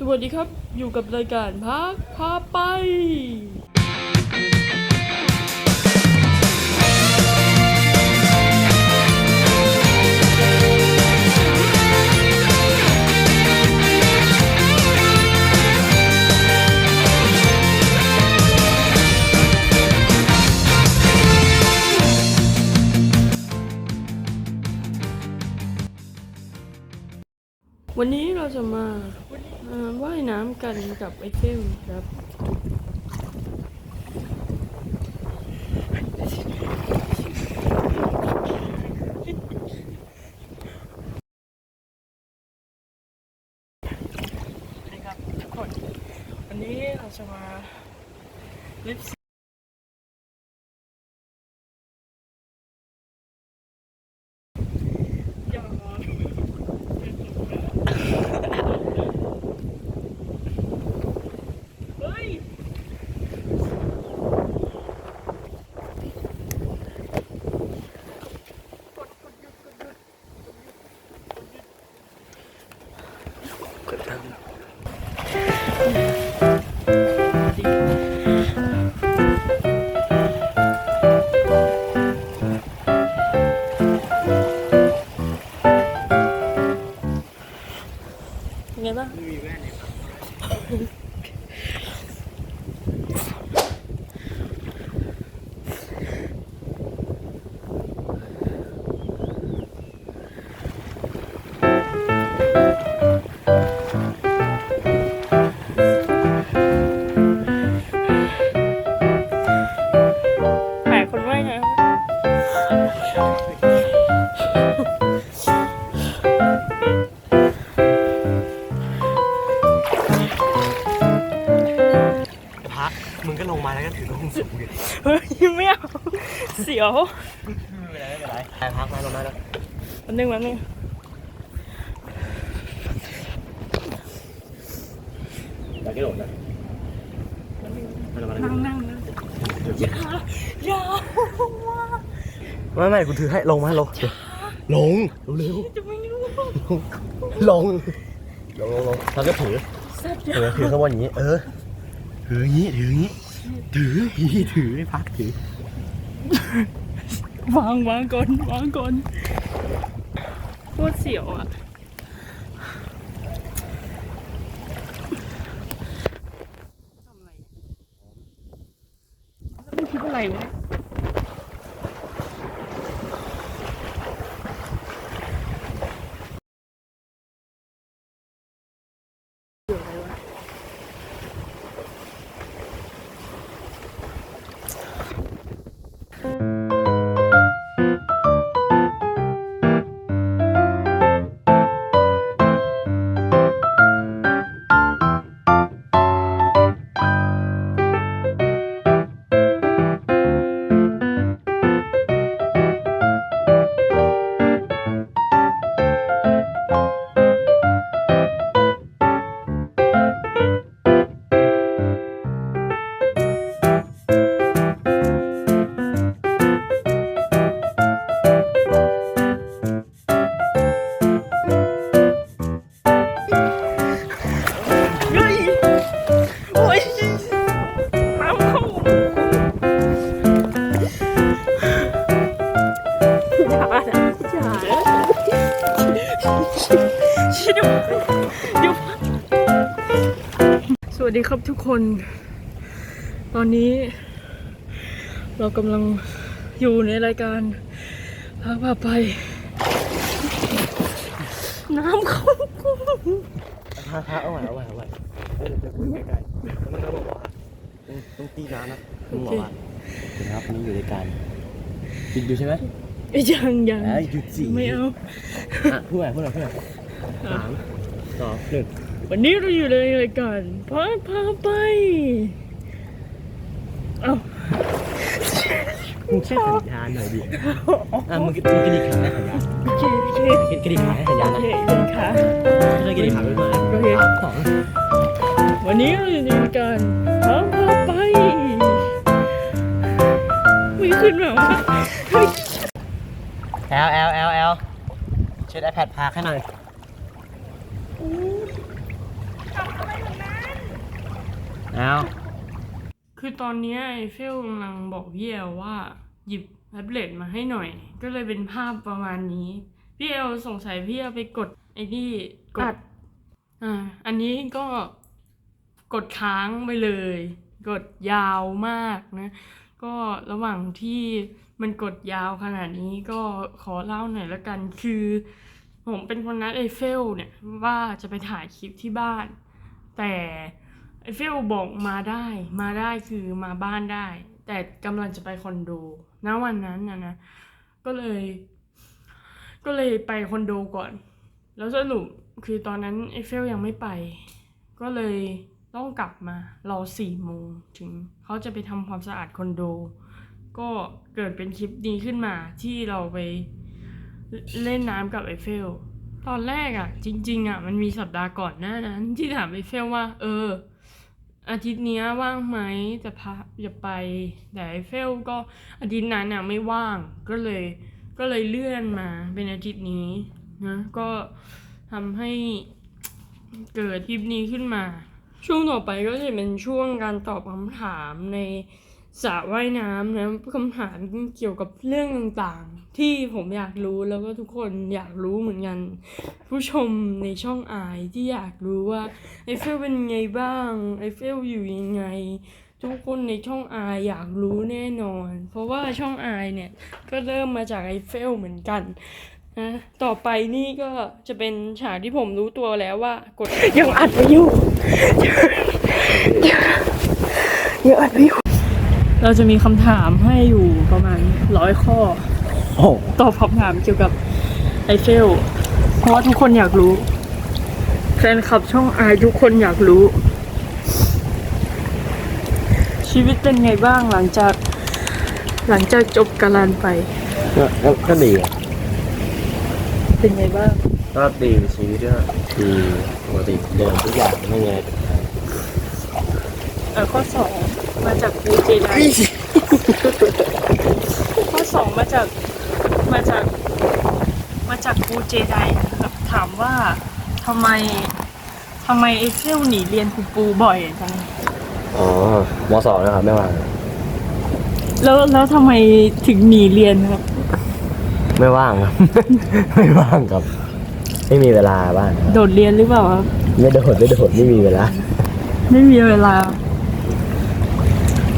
สวัสดีครับ อยู่กับรายการพักพาไป วันนี้เราจะมาว่ายน้ำกันกับไอเทมครับ เป็นไงบ้างแหม มึงก็ลงมาแล้วก็ถือกล้องสูงดิเฮ้ยไม่เอาเสียวไม่เป็นไรไม่เป็นไรไปพักมาลงมาแล้วมันนึงมันนึงอย่าแกโดดนะมาลงมานั่งนั่งนะอย่าอย่าว่าไม่ไม่กูถือให้ลงมาลงลงเร็วจะไม่รู้ลงลงลงลงเราก็ถือแซ่บถือถือข้างบนอย่างนี้เออ ถืออย่างนี้ถืออย่างนี้ถือถือให้พักถือวางวางก่อนวางก่อนโคตรเสียวอะ ชิดเดี๋ยวเดี๋ยวสวัสดีครับทุกคน ตอนนี้ เรากำลังอยู่ในรายการพาพาไป น้ำเข้ากุ้งพักพักเอาไว้เอาไว้เอาไว้เดี๋ยวจะคุยใกล้ๆแล้วมันก็บอกว่าต้องตีน้ำนะมึงบอกว่าเดี๋ยวครับนี่อยู่ในการติดอยู่ใช่ไหม ยังยังเอ้ยหยุดสิไม่เอาอะพูดใหม่พูดใหม่พูดใหม่สามสองหนึ่งวันนี้เราอยู่ในรายการพาพาไปเอามึงแค่สัญญาณหน่อยดิอะมึงมึงกระดิกขาให้สัญญาณโอเคโอเคกระดิกขาให้สัญญาณโอนะเคเลยค่ะไม่ได้กระดิกขาไม่มาโอเคสองวันนี้เราอยู่ในรายการพาพาไปไม่ขึ้นหรอวะเฮ้ยแอ ลแอลแอลแอลเช็ด iPad พาแค่หน่อยทำอะไรเอาคือตอนเนี้ยไอเฟลกำลังบอกพี่เอลว่า หยิบแท็บเล็ตมาให้หน่อย ก็เลยเป็นภาพประมาณนี้ พี่เอลสงสัยพี่เอลไปกดไอ้นี่กดอ่าอันนี้ก็กดค้างไปเลย กดยาวมากนะ ก็ระหว่างที่ มันกดยาวขนาดนี้ก็ขอเล่าหน่อยละกัน คือผมเป็นคนนัดไอเฟลเนี่ยว่าจะไปถ่ายคลิปที่บ้าน แต่ไอเฟลบอกมาได้ มาได้คือมาบ้านได้ แต่กำลังจะไปคอนโดณวันนั้นนะนะ ก็เลย ก็เลยไปคอนโดก่อน แล้วสรุปคือตอนนั้นไอเฟลยังไม่ไป ก็เลยต้องกลับมารอสี่โมงถึงเขาจะไปทำความสะอาดคอนโด ก็เกิดเป็นคลิปนี้ขึ้นมาที่เราไปเล่นน้ำกับไอเฟล ตอนแรกอะ่ะ จริง ๆอะ มันมีสัปดาห์ก่อนหน้านั้น ที่ถามไอเฟลว่า เออ อาทิตย์นี้ว่างไหมจะพาจะไปแต่ไอเฟลก็อาทิตย์นั้นอะไม่ว่างก็เลย ก็เลยเลื่อนมาเป็นอาทิตย์นี้นะก็ทำให้เกิดคลิปนี้ขึ้นมา ช่วงต่อไปก็จะเป็นช่วงการตอบคำถามใน สระว่ายน้ำนะคำถามเกี่ยวกับเรื่องต่างๆ ที่ผมอยากรู้แล้วก็ทุกคนอยากรู้เหมือนกัน ผู้ชมในช่องอายที่อยากรู้ว่าไอเฟลเป็นไงบ้างไอเฟลอยู่ยังไง ทุกคนในช่องอายอยากรู้แน่นอน เพราะว่าช่องอายเนี่ยก็เริ่มมาจากไอเฟลเหมือนกันนะต่อไปนี่ก็จะเป็นฉากที่ผมรู้ตัวแล้วว่ากดยังอัดไม่อยู่ยังอัดไม่อยู่ เราจะมีคำถามให้อยู่ประมาณร้อยข้อโอ้ตอบคำถามเกี่ยวกับไอเฟล เพราะว่าทุกคนอยากรู้ แฟนคลับช่องอายทุกคนอยากรู้ ชีวิตเป็นไงบ้างหลังจาก หลังจากจบการันไป ก็ก็ก็ดีอะเป็นไงบ้าง ก็ดีชีวิตก็ดีปกติเดิมทุกอย่างไม่ไงเออข้อสอง มาจากครูเจไดข้อสองมาจากมาจากมาจากครูเจไดนะครับถามว่าทำไมทำไมไอเฟลหนีเรียนครูปูบ่อยจังอ๋อมสองนะครับไม่ว่างแล้วแล้วทำไมถึงหนีเรียนครับ ไม่ว่างครับ ไม่ว่างครับ ไม่มีเวลาบ้างโดดเรียนหรือเปล่าครับไม่โดดไม่โดดไม่มีเวลา ไม่มีเวลา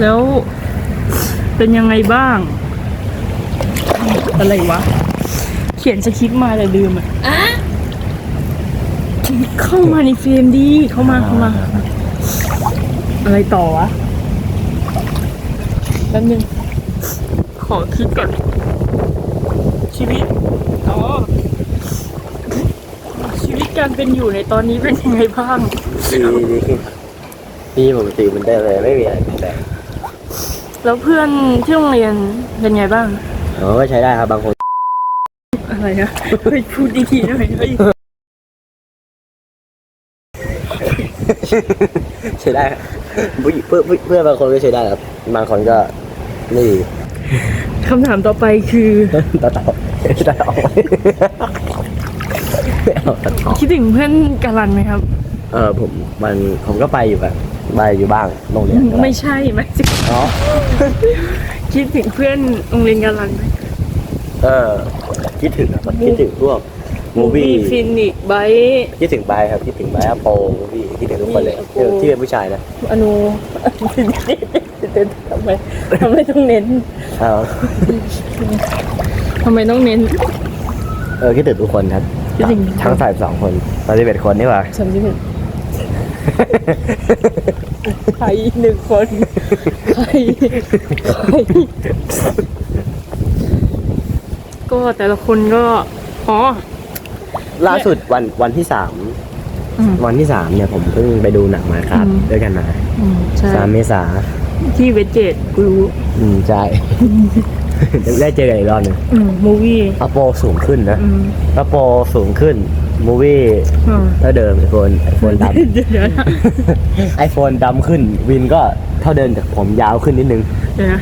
แล้วเป็นยังไงบ้าง อะไรวะ เขียนสคริปต์มาแต่ลืมอะเข้ามาในเฟรมดีเข้ามาเข้ามา อะไรต่อวะแป๊บนึงขอคิดก่อน ชีวิตอ๋อชีวิตการเป็นอยู่ในตอนนี้เป็นยังไงบ้าง ดีดีขึ้นดีปกติมันได้เลยไม่มีอะไรเปลี่ยนแปลง แล้วเพื่อนที่โรงเรียนเป็นไงบ้าง อ๋อก็ใช้ได้ครับบางคน อะไรนะเฮ้ยพูดดีทีหน่อยเฮ้ยใช้ได้ครับผู้หญิงเพื่อนเพื่อนเพื่อนบางคนก็ใช้ได้ครับ บางคนก็ไม่ดีคำถามต่อไปคือตัดต่อตัดต่อไม่เอาตัดต่อคิดถึงเพื่อนการันไหมครับ เออผมมันผมก็ไปอยู่แบบ ไปอยู่บ้างโรงเรียนไม่ใช่ไหมสิอ๋อคิดถึงเพื่อนโรงเรียนการันไหมเออคิดถึงครับคิดถึงพวกมูวี่ฟินิกไบคิดถึงไบร์ทครับคิดถึงไบร์ทอโปมูวี่คิดถึงทุกคนเลยมีอโปที่เป็นผู้ชายนะอนุทำไมทำไมต้องเน้นเออทำไมต้องเน้น เออคิดถึงทุกคนครับคิดถึงทั้งสายสองคนตอนที่เป็นคนนี่หว่าสามสิบเอ็ด ใครหนึ่งคนใครใครก็แต่ละคนก็อ๋อ ล่าสุดวันวันที่สามอืมวันที่สามเนี่ยผมเพิ่งไปดูหนังมาครับ อืม ด้วยกันมาอืมใช่สามเมษาที่เวจเจตกูรู้อืมใช่ ได้เจอกันอีกรอบหนึ่งอืมมูวี่อโปสูงขึ้นนะอืมอโปสูงขึ้น มูวี่อ่าเท่าเดิมไอโฟนไอโฟนดเดี๋ยวเดี๋ยวนะำไอโฟนดำขึ้น วินก็เท่าเดิมแต่ผมยาวขึ้นนิดนึง เดี๋ยวนะ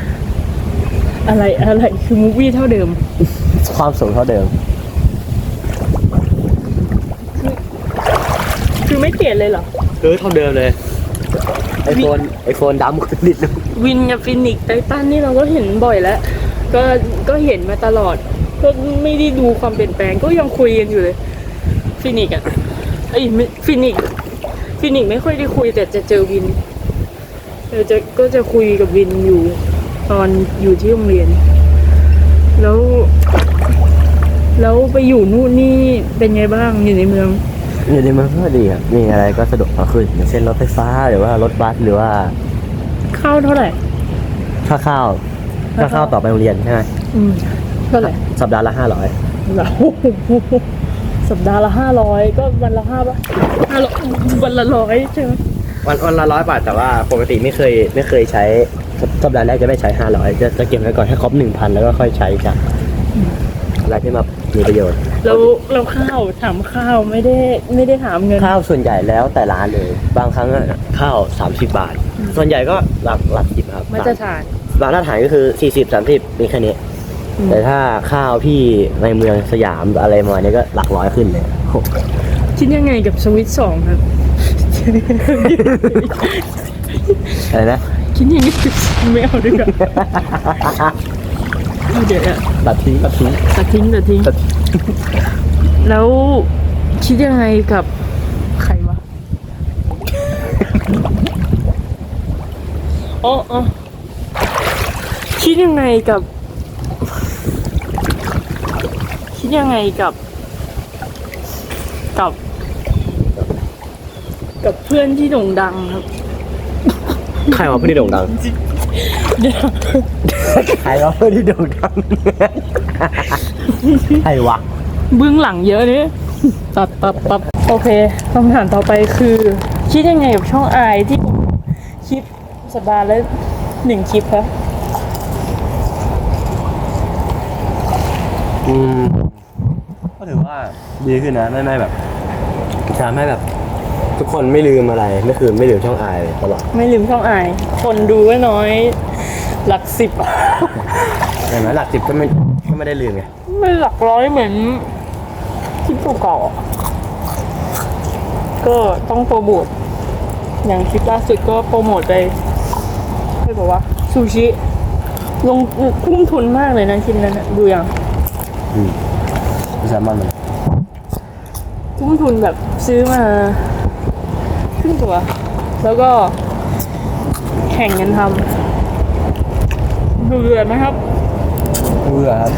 อะไรอะไรคือมูวี่เท่าเดิม ความสูงเท่าเดิม คือไม่เปลี่ยนเลยเหรอเออเท่าเดิมเลยไอโฟนไอโฟนดำขึ้นนิดนึงวินกับฟินิกซ์ไททันนี่เราก็เห็นบ่อยแล้ว ก็ก็เห็นมาตลอด ก็ไม่ได้ดูความเปลี่ยนแปลงก็ยังคุยกันอยู่เลย ฟินิกซ์อะไอ้ยไม่ฟินิกซ์ฟินิกซ์ไม่ค่อยได้คุยแต่จะเจอวินเออจะก็จะคุยกับวินอยู่ตอนอยู่ที่โรงเรียน แล้ว แล้วไปอยู่นู่นนี่เป็นไงบ้างอยู่ในเมือง อยู่ในเมืองก็ดีครับมีอะไรก็สะดวกมากขึ้นอย่างเช่นรถไฟฟ้าหรือว่ารถบัสหรือว่าเข้าเท่าไหร่ค่าข้าวค่าข้าวต่อไปโรงเรียนใช่ไหมอืมเท่าไหร่สัปดาห์ละห้าร้อยเหรอ สัปดาห์ละห้าร้อยก็วันละห้าบาทห้าร้อยวันละร้อยใช่ไหมวันวันละร้อยบาทแต่ว่าปกติไม่เคยไม่เคยใช้สัปดาห์แรกจะไม่ใช้ห้าร้อยจะจะเก็บไว้ก่อนให้ครบหนึ่งพันแล้วก็ค่อยใช้จ้ะอะไรที่มามีประโยชน์แล้วเราข้าวถามข้าวไม่ได้ไม่ได้ถามเงินข้าวส่วนใหญ่แล้วแต่ร้านเลย บางครั้งอะข้าว30บาท ส่วนใหญ่ก็หลักหลักสิบครับมาตรฐานบางมาตรฐานก็คือ40 30มีแค่นี้อืม แต่ถ้าข้าวที่ในเมืองสยามอะไรประมาณนี้ก็หลักร้อยขึ้นเลยโอ้โหคิดยังไงกับสวิตสองครับ อะไรนะ คิดยังไงกับไม่เอาดีกว่าเดี๋ยวอะตัดทิ้งตัดทิ้งตัดทิ้งตัดทิ้งตัดทิ้งแล้วคิดยังไงกับใครวะอ๋ออ๋อคิดยังไงกับ คิด ยังไงกับ กับ กับเพื่อนที่โด่งดังครับ ใครวะเพื่อนที่โด่งดังเดี๋ยวใครวะเพื่อนที่โด่งดังใครวะเบื้องหลังเยอะเนี่ยปับปับปับโอเคคำถามต่อไปคือ คิดยังไงกับช่องอายที่คลิปสัปดาห์ละหนึ่งคลิปครับอืมก็ถือว่า ดีขึ้นนะไม่ไม่แบบทำให้แบบ ทุกคนไม่ลืมอะไรไม่คือไม่ลืมช่องอายเลยตลอดไม่ลืมช่องอาย คนดูก็น้อย หลักสิบ เห็นไหมหลักสิบก็ไม่ก็ไม่ได้ลืมไงไม่หลักร้อยเหมือนคลิปเก่าๆอะก็ต้องโปรโมทอย่างคลิปล่าสุดก็โปรโมทไปให้บอกว่าซูชิ ลงทุ่มทุนมากเลยนะคลิปนั้นนะดูอย่างอืมแซลมอนมัน ทุ่มทุนแบบซื้อมาครึ่งตัว แล้วก็แข่งกันทำดูเดือดไหมครับเบื่อครับ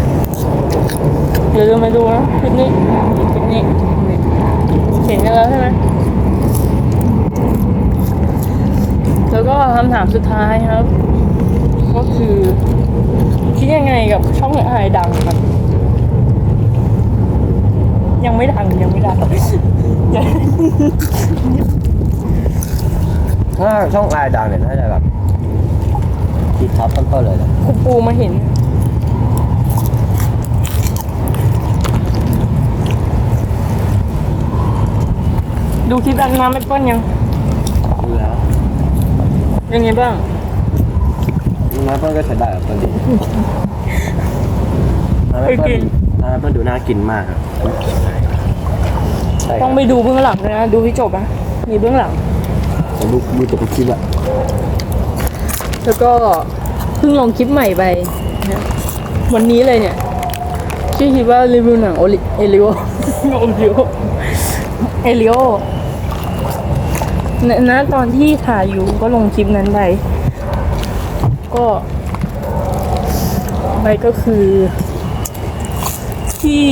อย่าลืมมาดูนะคลิปนี้คลิปนี้นี่เห็นกันแล้วใช่ไหมแล้วก็คำถามสุดท้ายครับ ก็คือคิดยังไงกับช่องไอายดังครับ ยังไม่ดังยังไม่ดังยังถ้าช่องอายดังเนี่ยน่าจะแบบติดท็อปต้นๆเลยนะคุณปูมาเห็น ดูคลิปอันน้ำไม่ป้อนยังดูแล้วยังไงบ้างน้ำต้นก็ใช้ได้ครับตอนนี้น้ำเคยกิต้นนน้ำต้นดูน่ากินมากครับ ใช่คต้รัอบงไปดูเบื้องหลังด้วยนะ ดูให้จบนะ มีเบื้องหลัง ผมดูดูตัวคลิปอะแล้วก็เพิ่งลงคลิปใหม่ไปนะวันนี้เลยเนี่ยชื่อคลิปว่ารีวิวหนังโอลิเอลิโอโอลิโอเอลิโอณณตอนที่ถ่ายอยู่ก็ลงคลิปนั้นไป ก็ ไปก็คือ ที่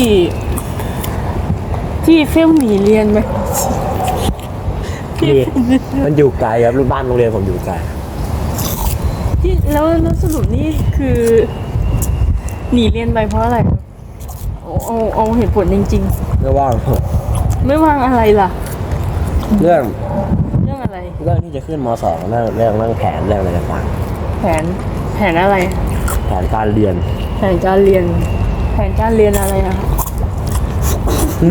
ที่เฟลหนีเรียนไหมที่นี่มันอยู่ไกลครับบ้านโรงเรียนผมอยู่ไกลที่แล้วแล้วสรุปนี่คือ หนีเรียนไปเพราะอะไรครับเอาเอาเอาเหตุผลจริง ไม่ว่างๆไม่ว่างอะไรล่ะ เรื่องเรื่องอะไร เรื่องที่จะขึ้นมสองเรื่องเรื่องเรื่องแผนเรื่องอะไรต่างแผนแผนอะไร ๆแผนการเรียน แผนการเรียน แผนการเรียนอะไรนะ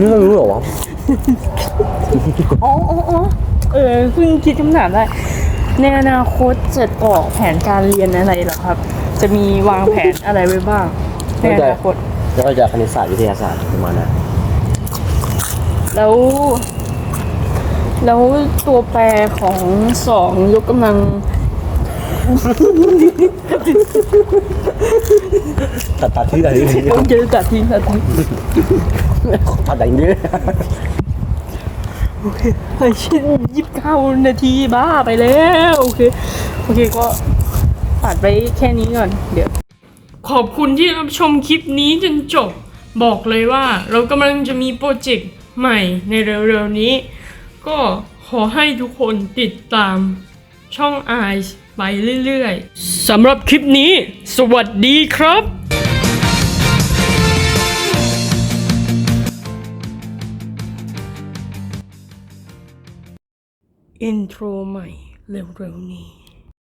นี่ไม่รู้เหรอวะอ๋ออ๋ออ๋อเออเพิ่งคิดคำถามได้ในอนาคตจะออกแผนการเรียนอะไรเหรอครับ จะมีวางแผนอะไรไว้บ้างในอนาคตแล้วก็จะคณิตศาสตร์วิทยาศาสตร์ประมาณนั้นแล้ว แล้วตัวแปรของสองยกกำลังตัดตัดที่ไหนที่โอเคตัดทิ้งตัดทิ้ง ตัดอย่างนี้โอเคไอชิ้นยี่สิบเก้านาทีบ้าไปแล้ว โอเค โอเคก็ตัดไปแค่นี้ก่อน เดี๋ยว ขอบคุณที่รับชมคลิปนี้จนจบ บอกเลยว่าเรากำลังจะมีโปรเจกต์ใหม่ในเร็วๆนี้ ก็ขอให้ทุกคนติดตามช่อง Eyes ไปเรื่อยๆสำหรับคลิปนี้ สวัสดีครับ อินโทรใหม่เร็วๆนี้